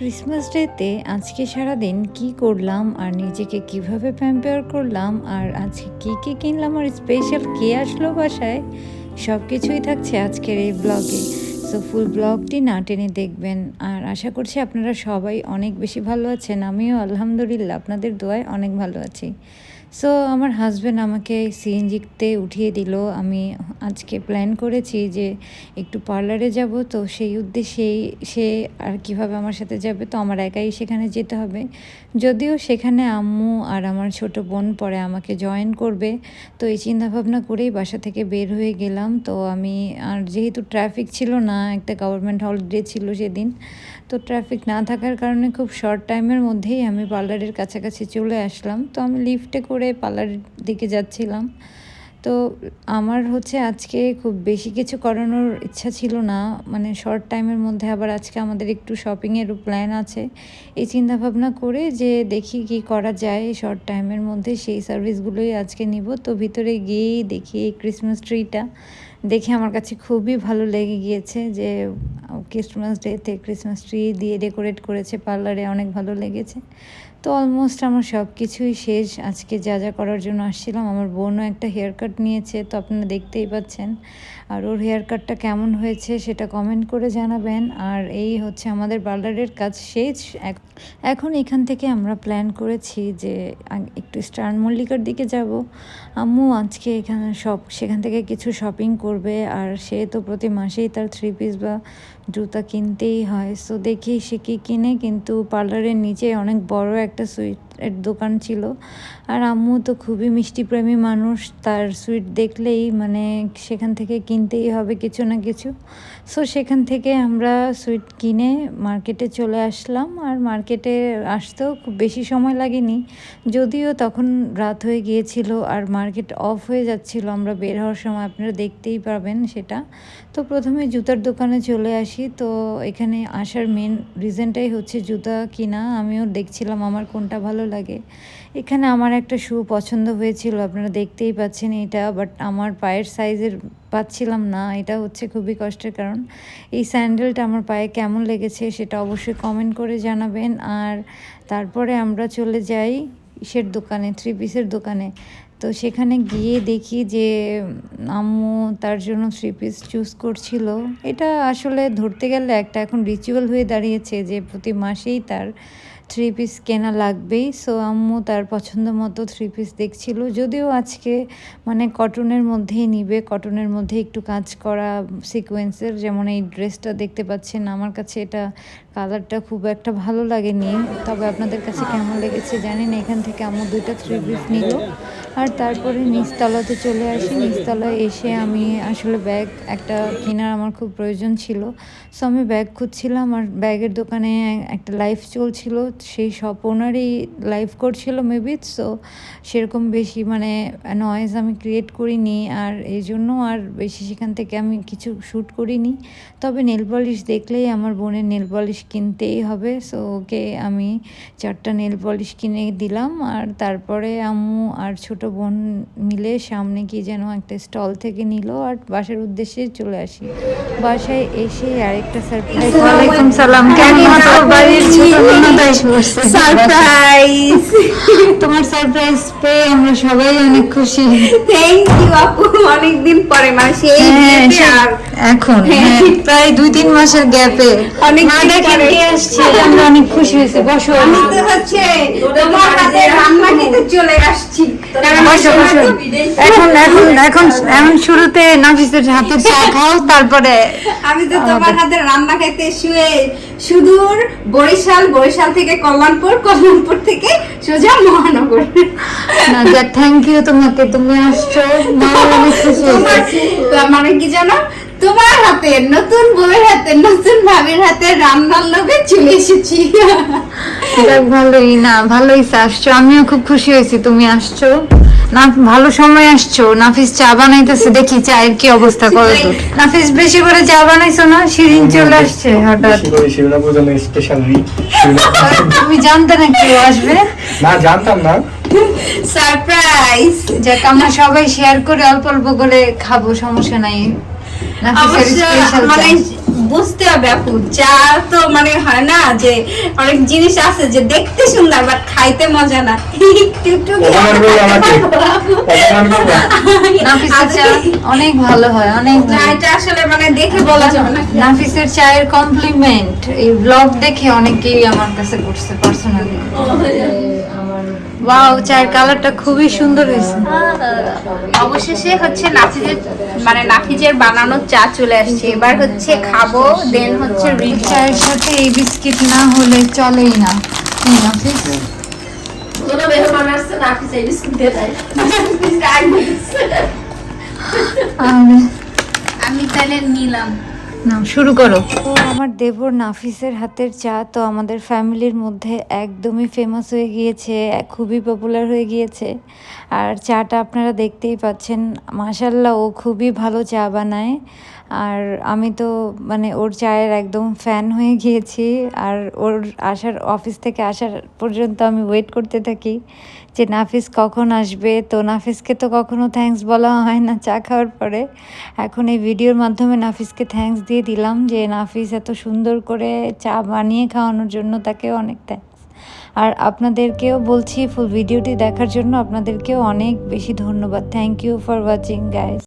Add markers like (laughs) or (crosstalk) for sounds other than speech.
Christmas ডেতে আজকে সারা দিন কি করলাম আর নিজেকে কীভাবে প্যাম্পেয়ার করলাম আর আজকে কি কি কিনলাম আর স্পেশাল কে আসলো বাসায় সব কিছুই থাকছে আজকের এই ব্লগে সো ফুল ব্লগটি না টেনে দেখবেন। আর আশা করছি আপনারা সবাই অনেক বেশি ভালো আছেন। আমিও আলহামদুলিল্লাহ, আপনাদের দোয়ায় অনেক ভালো আছি। সো আমার হাজব্যান্ড আমাকে সিএনজিতে উঠিয়ে দিল। আমি আজকে প্ল্যান করেছি যে একটু পার্লারে যাব। তো সেই উদ্দেশ্যেই সে আর কীভাবে আমার সাথে যাবে, তো আমার একাই সেখানে যেতে হবে। যদিও সেখানে আম্মু আর আমার ছোট বোন পরে আমাকে জয়েন করবে। তো এই চিন্তাভাবনা করেই বাসা থেকে বের হয়ে গেলাম। তো আমি আর যেহেতু ট্রাফিক ছিল না, একটা গভর্নমেন্ট হলিডে ছিল সেদিন, তো ট্রাফিক না থাকার কারণে খুব শর্ট টাইমের মধ্যেই আমি পার্লারের কাছাকাছি চলে আসলাম। তো আমি লিফটে করে পার্লারের দিকে যাচ্ছিলাম। তো আমার হচ্ছে আজকে খুব বেশি কিছু করানোর ইচ্ছা ছিল না। মানে শর্ট টাইমের মধ্যে আবার আজকে আমাদের একটু শপিংয়েরও প্ল্যান আছে। এই চিন্তা ভাবনা করে যে দেখি কি করা যায় শর্ট টাইমের মধ্যে সেই সার্ভিসগুলোই আজকে নিব। তো ভিতরে গিয়েই দেখি এই ক্রিসমাস ট্রিটা দেখে আমার কাছে খুবই ভালো লেগে গিয়েছে যে ক্রিসমাস ডেতে ক্রিসমাস ট্রি দিয়ে ডেকোরেট করেছে পার্লারে, অনেক ভালো লেগেছে। তো অলমোস্ট আমার সব কিছুই শেষ। আজকে যা যা করার জন্য আসছিলাম, আমার বোনও একটা হেয়ার কাট নিয়েছে, তো আপনারা দেখতেই পাচ্ছেন। আর ওর হেয়ার কাটটা কেমন হয়েছে সেটা কমেন্ট করে জানাবেন। আর এই হচ্ছে আমাদের পার্লারের কাজ শেষ। এক- এখন এখান থেকে আমরা প্ল্যান করেছি যে একটু স্টার মল্লিকার দিকে যাব। আম্মু আজকে এখানে সব সেখান থেকে কিছু শপিং করবে। আর সে তো প্রতি মাসেই তার থ্রি পিস বা জুতা কিনতেই হয়। সো দেখি সে কী কিনে, কিন্তু পার্লারের নিচে অনেক বড় একটা সুইটের দোকান ছিল। আর আম্মু তো খুবই মিষ্টিপ্রেমী মানুষ, তার সুইট দেখলেই মানে সেখান থেকে কিনতেই হবে কিছু না কিছু। সো সেখান থেকে আমরা সুইট কিনে মার্কেটে চলে আসলাম। আর মার্কেটে আসতেও খুব বেশি সময় লাগেনি। যদিও তখন রাত হয়ে গিয়েছিল আর মার্কেট অফ হয়ে যাচ্ছিল, আমরা বের হওয়ার সময় আপনারা দেখতেই পাবেন সেটা। তো প্রথমে জুতার দোকানে চলে আসি। তো এখানে আসার মেন রিজনটাই হচ্ছে জুতা কিনা। আমিও দেখছিলাম আমার কোনটা ভালো লাগে। এখানে আমার একটা শু পছন্দ হয়েছিল, আপনারা দেখতেই পাচ্ছেন এটা বাট আমার পায়ের সাইজের পাচ্ছিলাম না, এটা হচ্ছে খুবই কষ্টের কারণ। এই স্যান্ডেলটা আমার পায়ে কেমন লেগেছে সেটা অবশ্যই কমেন্ট করে জানাবেন। আর তারপরে আমরা চলে যাই ইসের দোকানে থ্রি পিসের দোকানে। তো সেখানে গিয়ে দেখি যে আম্মু তার জন্য থ্রি পিস চুজ করছিল। এটা আসলে ধরতে গেলে একটা এখন রিচুয়াল হয়ে দাঁড়িয়েছে যে প্রতি মাসেই তার থ্রি পিস কেনা লাগবেই সো আম্মু তার পছন্দ মতো থ্রি পিস দেখছিল। যদিও আজকে মানে কটনের মধ্যেই নিবে কটনের মধ্যে একটু কাজ করা সিকোয়েন্সের যেমন এই ড্রেসটা দেখতে পাচ্ছেন, আমার কাছে এটা কালারটা খুব একটা ভালো লাগেনি। তবে আপনাদের কাছে কেমন লেগেছে জানেন, এখান থেকে আম্মু দুইটা থ্রি পিস নিল। আর তারপরে নিচতলাতে চলে আসি। নিচতলায় এসে আমি আসলে ব্যাগ একটা কেনার আমার খুব প্রয়োজন ছিল। সো আমি ব্যাগ খুঁজছিলাম আর ব্যাগের দোকানে একটা লাইভ চলছিল। সেই সব ওনারই লাইভ করছিল মেবি সো সেরকম বেশি মানে নয়েজ আমি ক্রিয়েট করিনি আর এই জন্য আর বেশি সেখান থেকে আমি কিছু শ্যুট করিনি। তবে নেল পলিশ দেখলেই আমার বোনের নেল পলিশ কিনতেই হবে। সো ওকে আমি চারটা নেল পলিশ কিনে দিলাম আর তারপরে আম্মু আর ছোট বোন মিলে সামনে কি যেন একটা স্টল থেকে নিল আর বাসার উদ্দেশ্যে চলে আসি। বাসায় এসে আরেকটা সারপ্রাইজ ওয়ালাইকুম সালাম। কেমন আছো? বাড়ির সারপ্রাইজ (laughs) তোমার সারপ্রাইজ পেয়ে আমরা সবাই অনেক খুশি। থ্যাংক ইউ আপু। অনেকদিন পরে মানে সেই হ্যাঁ, বিয়েতে সে- আর এখন হ্যাঁ। হ্যাঁ, প্রায় দুই তিন মাসের গ্যাপে অনেক মা দিন দেখেন পরে। কে আসছে আমরা অনেক খুশি হয়েছে বসো। আমি তো হচ্ছে তোমার হাতে রান্না খেতে চলে আসছি। বসো বসো। এখন এখন এখন এখন শুরুতে নাফিসের হাতের চা খাও তারপরে আমি তো তোমার হাতে রান্না খেতে শুয়ে সুদূর বরিশাল বরিশাল থেকে কল্যাণপুর কল্যাণপুর থেকে সোজা মহানগর। না যাক থ্যাংক ইউ তোমাকে তুমি আসছো মা অনেক খুশি মানে কি জানো? তোমার হাতে নতুন বউয়ের হাতে নতুন ভাবির হাতে রান্নার লোভে চলে এসেছি। যাক ভালোই না ভালোই আসছো। আমিও খুব খুশি হয়েছি তুমি আসছো। না ভালো সময় আসছো। নাফিস চা বানাইতেছে দেখি চায়ের কি অবস্থা করো তো নাফিস বেশি করে চা বানাইছো না? শিরিন চলে আসছে হঠাৎ। (laughs) তুমি জানতে না কেউ আসবে? না জানতাম না। সারপ্রাইজ যাক আমরা সবাই শেয়ার করে অল্প অল্প করে খাব সমস্যা নাই। নাফিসের স্পেশাল মানে বুঝতে হবে আপু। চা তো মানে হয় না যে অনেক জিনিস আছে যে দেখতে সুন্দর বাট খাইতে মজা না? নাফিসের অনেক ভালো হয় অনেক। এটা আসলে মানে দেখে বলা যাবে না। নাফিসের চায়ের কমপ্লিমেন্ট এই ব্লগ দেখে অনেকেই আমার কাছে করছে পার্সোনালি ওয়াও চায়ের কালারটা খুবই সুন্দর হয়েছে। অবশেষে হচ্ছে নাফিজের মানে নাফিজের বানানো চা চলে আসছে। এবার হচ্ছে খাব দেন হচ্ছে রিচ চায়ের সাথে এই বিস্কিট না হলে চলেই না। এই নাফিস কোনো মেহমান আসছে না আপনি সেই বিস্কুট দিয়ে দেয়। আর। আমি তাহলে নিলাম। নাও শুরু করো। আমার দেবর নাফিসের হাতের চা তো আমাদের ফ্যামিলির মধ্যে একদমই ফেমাস হয়ে গিয়েছে, খুবই পপুলার হয়ে গিয়েছে। আর চাটা আপনারা দেখতেই পাচ্ছেন মাসাল্লাহ ও খুবই ভালো চা বানায়। আর আমি তো মানে ওর চায়ের একদম ফ্যান হয়ে গিয়েছি আর ওর আসার অফিস থেকে আসার পর্যন্ত আমি ওয়েট করতে থাকি যে নাফিস কখন আসবে। তো নাফিসকে তো কখনো থ্যাঙ্কস বলা হয় না চা খাওয়ার পরে। এখন এই ভিডিওর মাধ্যমে নাফিসকে থ্যাঙ্কস দিয়ে দিলাম যে নাফিস এত সুন্দর করে চা বানিয়ে খাওয়ানোর জন্য তাকেও অনেক থ্যাঙ্কস আর আপনাদেরকেও বলছি ফুল ভিডিওটি দেখার জন্য আপনাদেরকেও অনেক বেশি ধন্যবাদ। Thank you for watching guys